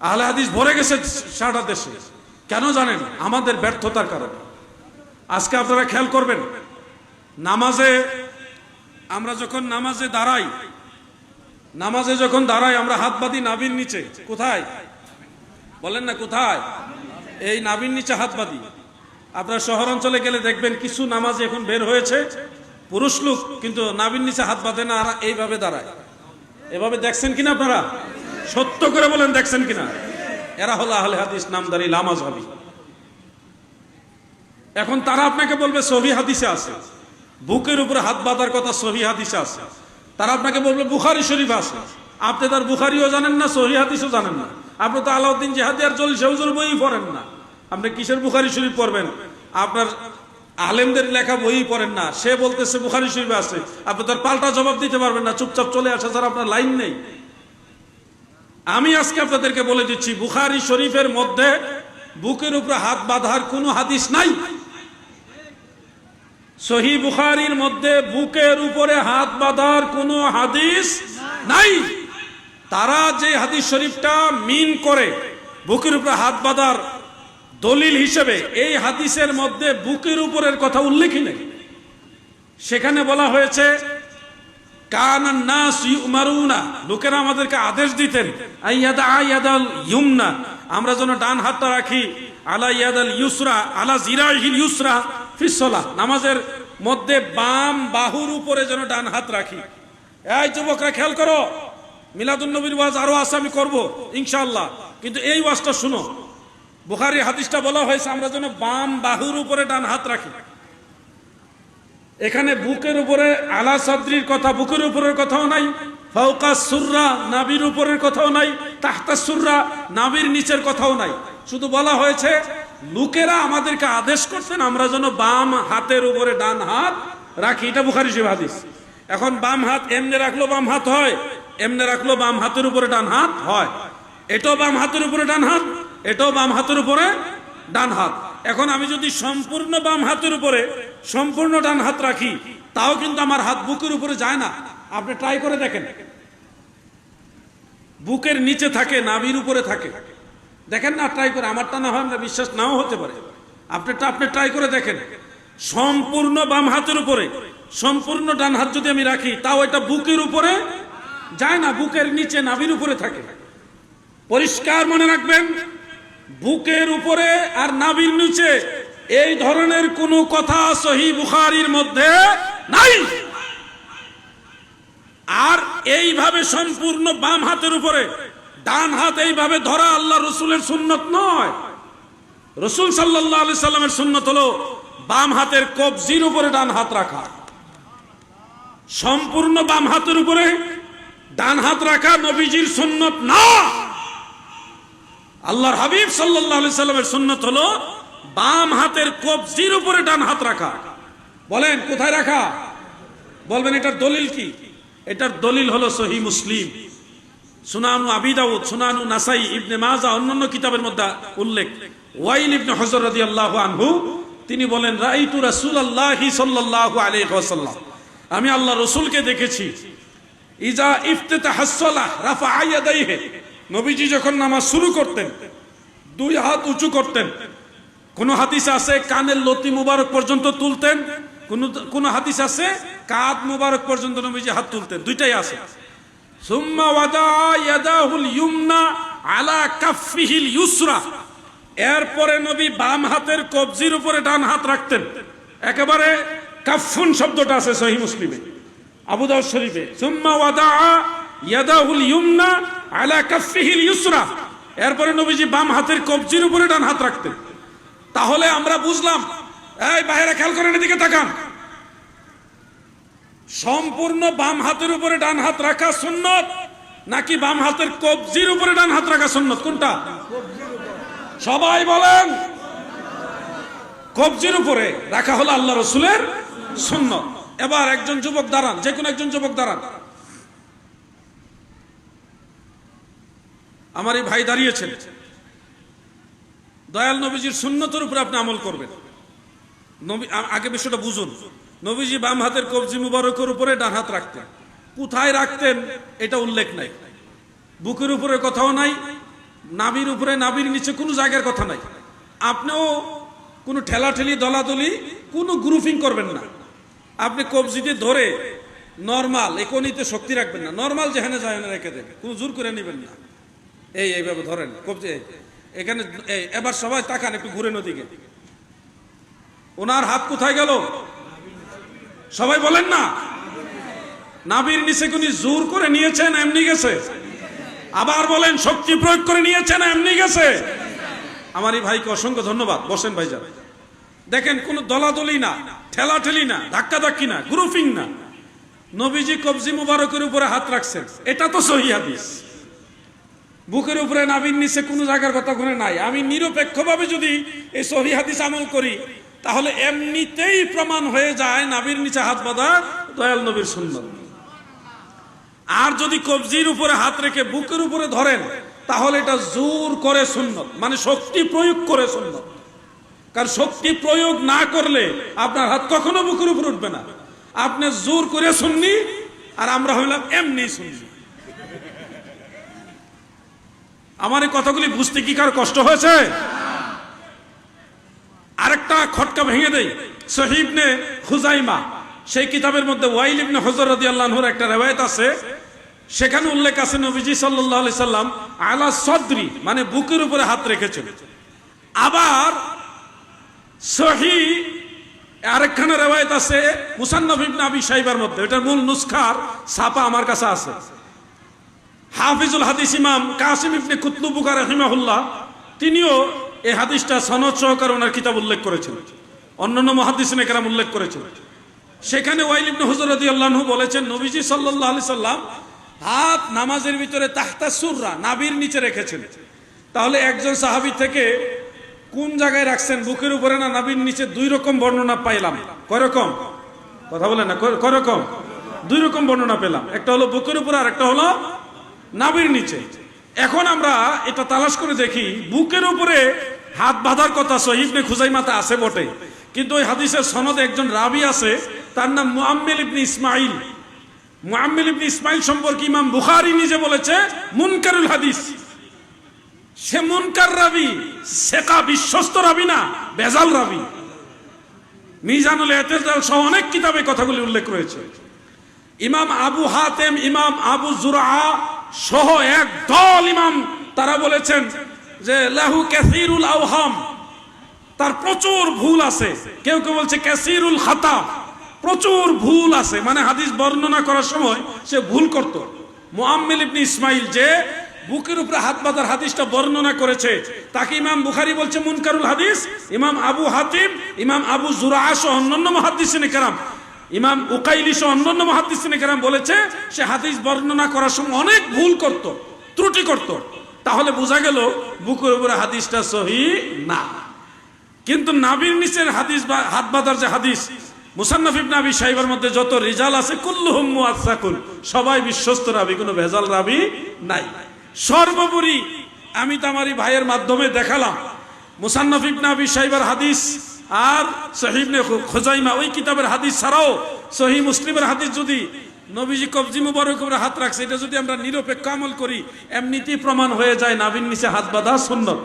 আহলে হাদিস ভরে গেছে সারা দেশে। কেন জানেন? আমাদের ব্যর্থতার কারণে। আজকে আপনারা খেয়াল করবেন, নামাজে আমরা যখন নামাজে দাঁড়াই, নামাজে যখন দাঁড়াই, আমরা হাত বাঁধি নাবির নিচে। কোথায়? বলেন না কোথায়? এই নাবির নিচে হাত বাঁধি। আপনার শহর অঞ্চলে গেলে দেখবেন কিছু নামাজ এখন বের হয়েছে। পুরুষ লোক কিন্তু নাবির নিচে হাত বাঁধে না, আর এইভাবে দাঁড়ায়। এভাবে দেখছেন কিনা আপনারা? সত্য করে বলেন, দেখছেন কিনা? এরা হলো আহলে হাদিস নামদারি লামাজ হবি এখন তারা আপনাকে বলবে, সহি হাদিসে আছে। বুকের উপরে হাত বাঁধার কথা সহি হাদিসে আছে। তারা আপনাকে বলবে, বুখারি শরীফ আছে। আপনি তার বুখারিও জানেন না, সহি হাদিসও জানেন না। আপনি তো আলাউদ্দিন জেহাদি আর জলিল হুজুর বই পড়েন না। আপনি কিসের বুখারি শরীফ পড়বেন? আপনার আলেমদের লেখা বই পড়েন না। সে বলতেছে, বুখারি শরীফ আছে। আপনি তার পাল্টা জবাব দিতে পারবেন না। চুপচাপ চলে আসা স্যার আপনার লাইন নেই। আমি আজকে আপনাদেরকে বলে দিচ্ছি, বুখারি শরীফের মধ্যে বুকের উপরে হাত বাঁধার কোনো হাদিস নাই। সহি বুখারির মধ্যে বুকের উপরে হাত বাঁধার কোনো হাদিস নাই। তারা যে হাদিস শরীফটা মিন করে বুকের উপরে হাত বাঁধার দলিল হিসেবে, এই হাদিসের মধ্যে বুকের উপরের কথা উল্লেখই নেই। সেখানে বলা হয়েছে কানান নাস লোকেরা আমাদেরকে আদেশ দিতেন, আইয়াদা আইয়াদাল ইউমনা, আমরা যেন ডান হাতটা রাখি, আলা ইয়াদাল ইউসরা, আলা জিরাহিল ইউসরা ফিসলা নামাজের মধ্যে বাম বাহুর উপরে যেন ডান হাত রাখি। এই যুবকরা খেয়াল করো, মিলাদুন নবীর ওয়াজ আরও আছে, আমি করব ইনশাল্লাহ কিন্তু এই ওয়াজটা শুনো বুখারি হাদিসটা বলা হয়েছে, আমরা যেন বাম বাহুর উপরে ডান হাত রাখি। এখানে বুকের উপরে আলা সাদ্রির কথা, বুকের উপরের কথাও নাই ফাউকা সুররা নাবির উপরের কথাও নাই, তাহতা সুররা নাবির নিচের কথাও নাই। শুধু বলা হয়েছে, লোকেরা আমাদেরকে আদেশ করছেন, আমরা যেন বাম হাতের উপরে ডান হাত রাখি। এটা বুখারি শিব হাদিস। এখন বাম হাত এমনি রাখল বাম হাত হয়, এমনি রাখল বাম হাতের উপরে ডান হাত হয়। এটাও বাম হাতের উপরে ডান হাত, এটাও বাম হাতের উপরে ডান হাত। এখন আমি যদি সম্পূর্ণ বাম হাতের উপরে সম্পূর্ণ ডান হাত রাখি, তাও কিন্তু আমার হাত বুকের উপরে যায় না। আপনি ট্রাই করে দেখেন। বুকের নিচে থাকে, নাভির উপরে থাকে। দেখেন না ট্রাই করে, আমারটা না হয় আমরা বিশ্বাস নাও হতে পারে। আপনারটা আপনি ট্রাই করে দেখেন। সম্পূর্ণ বাম হাতের উপরে, সম্পূর্ণ ডান হাত যদি আমি রাখি, তাও এটা বুকের উপরে যায় না, বুকের নিচে, নাভির উপরে থাকে। পরিষ্কার মনে রাখবেন বুকের উপরে আর নাবির নিচে, এই ধরনের কোন কথা সহি বুখারির মধ্যে নাই। আর এইভাবে সম্পূর্ণ বাম হাতের উপরে, ডান হাত এইভাবে ধরা আল্লাহ রসুলের সুন্নত নয়। রসুল সাল্লাহ আলি সাল্লামের সুন্নত হলো বাম হাতের কবজির উপরে ডান হাত রাখা। সম্পূর্ণ বাম হাতের উপরে ডান হাত রাখা নবীজির সুন্নত না। আল্লাহর হাবিব সাল্লাহ সাল্লামের সুন্নত হলো বাম হাতের কবজির উপরে ডান হাত রাখা। বলেন, কোথায় রাখা? বলবেন, এটার দলিল কি? এটার দলিল হলো সহি মুসলিম। সুনানু আবি দাউদ, সুনানু নাসাই, ইবনে মাজা, অন্যান্য কিতাবের মধ্যে উল্লেখ। ওয়াইল ইবনে হজর রাদিয়াল্লাহু আনহু, তিনি বলেন, রাইতু রাসূলুল্লাহি সাল্লাল্লাহু আলাইহি ওয়াসাল্লাম। আমি আল্লাহ রসুলকে দেখেছি। ইজা ইফতিতাহাস সালাহ, রাফা ইয়াদাইহি নবীজি যখন নামাজ শুরু করতেন, দুই হাত উঁচু করতেন, কোন হাদিস আছে কানের লতি মুবারক পর্যন্ত তুলতেন? কোন কোন হাদিস আছে কাদ মুবারক পর্যন্ত নবীজি হাত তুলতেন? দুইটাই আছে। সুম্মা ওয়াদা ইয়াদাহুল ইউমনা আলা কাফিহিল ইউসরা। এরপরে নবী বাম হাতের কবজির উপরে ডান হাত রাখতেন। একেবারে কাফুন শব্দটা আছে সহি মুসলিমে, আবু দাউদ শরীফে। সুম্মা ওয়াদা ইয়াদাহুল ইউমনা আলা কাফিহিল ইউসরা। এরপরে নবীজি বাম হাতের কবজির উপরে ডান হাত রাখতেন। তাহলে আমরা বুঝলাম, এই বাইরে খেয়াল করেন এদিকে তাকান। সম্পূর্ণ বাম হাতের উপরে ডান হাত রাখা সুন্নত, নাকি বাম হাতের কবজির উপরে ডান হাত রাখা সুন্নত? কোনটা? সবাই বলেন, কবজির উপরে রাখা হলো আল্লাহ রসুলের সুন্নত। এবার একজন যুবক দাঁড়ান, যে কোনো একজন যুবক দাঁড়ান। আমার এই ভাই দাঁড়িয়েছেন। দয়াল নবীজির সুন্নতের উপরে আপনি আমল করবেন। নবী আগে বিষয়টা বুঝুন। নবীজি বাম হাতের কবজি মুবারকের উপরে ডান হাত রাখতেন। কোথায় রাখতেন এটা উল্লেখ নাই। বুকের উপরে কথাও নাই নাবির উপরে নাবির নিচে কোনো জায়গার কথা নাই। আপনিও কোনো ঠেলাঠেলি, দলাদলি, কোনো গ্রুপিং করবেন না। আপনি কবজিতে ধরে নর্মাল একনিতে শক্তি রাখবেন না। নর্মাল যেখানে যায় রেখে দেবেন। কোনো জোর করে নেবেন না। এই, এইভাবে ধরেন, কবজি এখানে এবার সবাই তাকান একটু ঘুরে নদীকে। ওনার হাত কোথায় গেল? সবাই বলেন না। নাবির নিচে কোন জোর করে নিয়েছেন এমনি গেছে? আবার বলেন, শক্তি প্রয়োগ করে নিয়েছেন এমনি গেছে? আমার এই ভাইকে অসংখ্য ধন্যবাদ। বসেন ভাইজান। দেখেন, কোন দলাদলি না, ঠেলাঠেলি না ধাক্কা ধাক্কি না গ্রুপিং না। নবীজি কবজি মুবারকের উপরে হাত রাখছেন। এটা তো সহি হাদিস। বুকের উপরে নাবির নিচে কোনো জায়গার কথা কোনো নাই। আমি নিরপেক্ষভাবে যদি এই সহি হাদিস আমল করি, তাহলে এমনিতেই প্রমাণ হয়ে যায় নাবির নিচে হাত বাঁধা দয়াল নবীর সুন্দর আর যদি কবজির উপরে হাত রেখে বুকের উপরে ধরেন, তাহলে এটা জোর করে সুন্নত মানে শক্তি প্রয়োগ করে সুন্নত। কারণ শক্তি প্রয়োগ না করলে আপনার হাত কখনো বুকের উপর উঠবে না। আপনি জোর করে শুননি আর আমরা হইলাম এমনি শুননি আমার এই কথাগুলি বুঝতে কি কার কষ্ট হয়েছে? আরেকটা খটকা ভেঙে দেই। সহিবনে হুজাইমা সেই কিতাবের মধ্যে ওয়াইল ইবনে হজর রাদিয়াল্লাহুর একটা রেওয়ায়েত আছে। সেখানে উল্লেখ আছে নবীজি আলাইহি সাল্লাম আলা সদরি মানে বুকের উপরে হাত রেখেছেন। আবার সহি আরেকখানে রেওয়ায়েত আছে মুসান্নফ ইবনে আবি সাইবার মধ্যে। এটার মূল নুসখার ছাপা আমার কাছে আছে। হাফিজুল হাদিস ইমাম কাসিম ইবনে কুতলু বুকার রহিমাহুল্লাহ, তিনিও এই হাদিসটা সনদ সহকারে ওনার কিতাব উল্লেখ করেছেন। অন্যান্য মহাদিসিন একরাম উল্লেখ করেছেন। সেখানে ওয়াইল ইবনে হুজুর রাদিয়াল্লাহু বলেছেন, নবীজি সাল্লাল্লাহু আলাইহি সাল্লাম হাত নামাজের ভিতরে তাহতা সুররা, নাবির নিচে রেখেছেন। তাহলে একজন সাহাবী থেকে কোন জায়গায় রাখছেন? বুকের উপরে না নাবির নিচে? দুই রকম বর্ণনা পাইলাম। কয় রকম? কথা বলেন না কয় রকম? দুই রকম বর্ণনা পেলাম। একটা হলো বুকের উপরে আর একটা হলো নাবির নিচে। এখন আমরা এটা তালাশ করে দেখি, বুকের উপরে হাত বাঁধার কথা সহিবনে খুজাইমাতে আছে বটে। কিন্তু ওই হাদিসের সনদে একজন রাবি আছে, তার নাম মুআম্মিল ইবনে ইসমাইল মুআম্মিল ইবনে ইসমাইল সম্পর্কে ইমাম বুখারী নিজে বলেছে, মুনকারুল হাদিস। সে মুনকার রাবি, সেকা বিশ্বস্ত রাবি না, বেজাল রাবি। মিজানুল এতেজাল সহ অনেক কিতাবে কথাগুলি উল্লেখ রয়েছে। ইমাম আবু হাতেম, ইমাম আবু জুরা সহ এক দল ইমাম, তারা বলেছেন যে, লাহু ক্যাসিরুল আওহাম, তার প্রচুর ভুল আছে। কেউ কেউ বলছে ক্যাসিরুল খাতা প্রচুর ভুল আছে। মানে হাদিস বর্ণনা করার সময় সে ভুল করত। মুআম্মিল ইবনে ইসমাইল যে বুকের উপরে হাত বাঁধার হাদিসটা বর্ণনা করেছে, তাকে ইমাম বুখারী বলছে মুনকারুল হাদিস, ইমাম আবু হাতিম, ইমাম আবু জুরা সহ অন্যান্য মহাদিসিন কেরাম ইমাম উকাইলি সহ অন্যান্য মহাদিসিন কেরাম বলেছে, সে হাদিস বর্ণনা করার সময় অনেক ভুল করত, ত্রুটি করত। তাহলে বোঝা গেল বুকের উপরে হাদিসটা সহি না। কিন্তু নাবির নিচের হাদিস বা হাত বাঁধার যে হাদিস, মুসান্নফ ইবনে আবি সাহেবের মধ্যে যত রিজাল আছে, কুল্লুহুম মুআসাকুন, সবাই বিশ্বস্ত রাবি, কোনো ভেজাল রাবি নাই। সর্বোপরি আমি তো আমার ভাইয়ের মাধ্যমে দেখালাম, মুসান্নফ ইবনে আবি সাহেবের হাদিস আর সহিবনে খোজাইমা ওই কিতাবের হাদিস ছাড়াও সহি মুসলিমের হাদিস যদি নবীজি কবজি মুবারক উপরে হাত রাখছে, এটা যদি আমরা নিরপেক্ষ আমল করি, এমনিতেই প্রমাণ হয়ে যায় নাবিন নিচে হাত বাঁধা সুন্নত।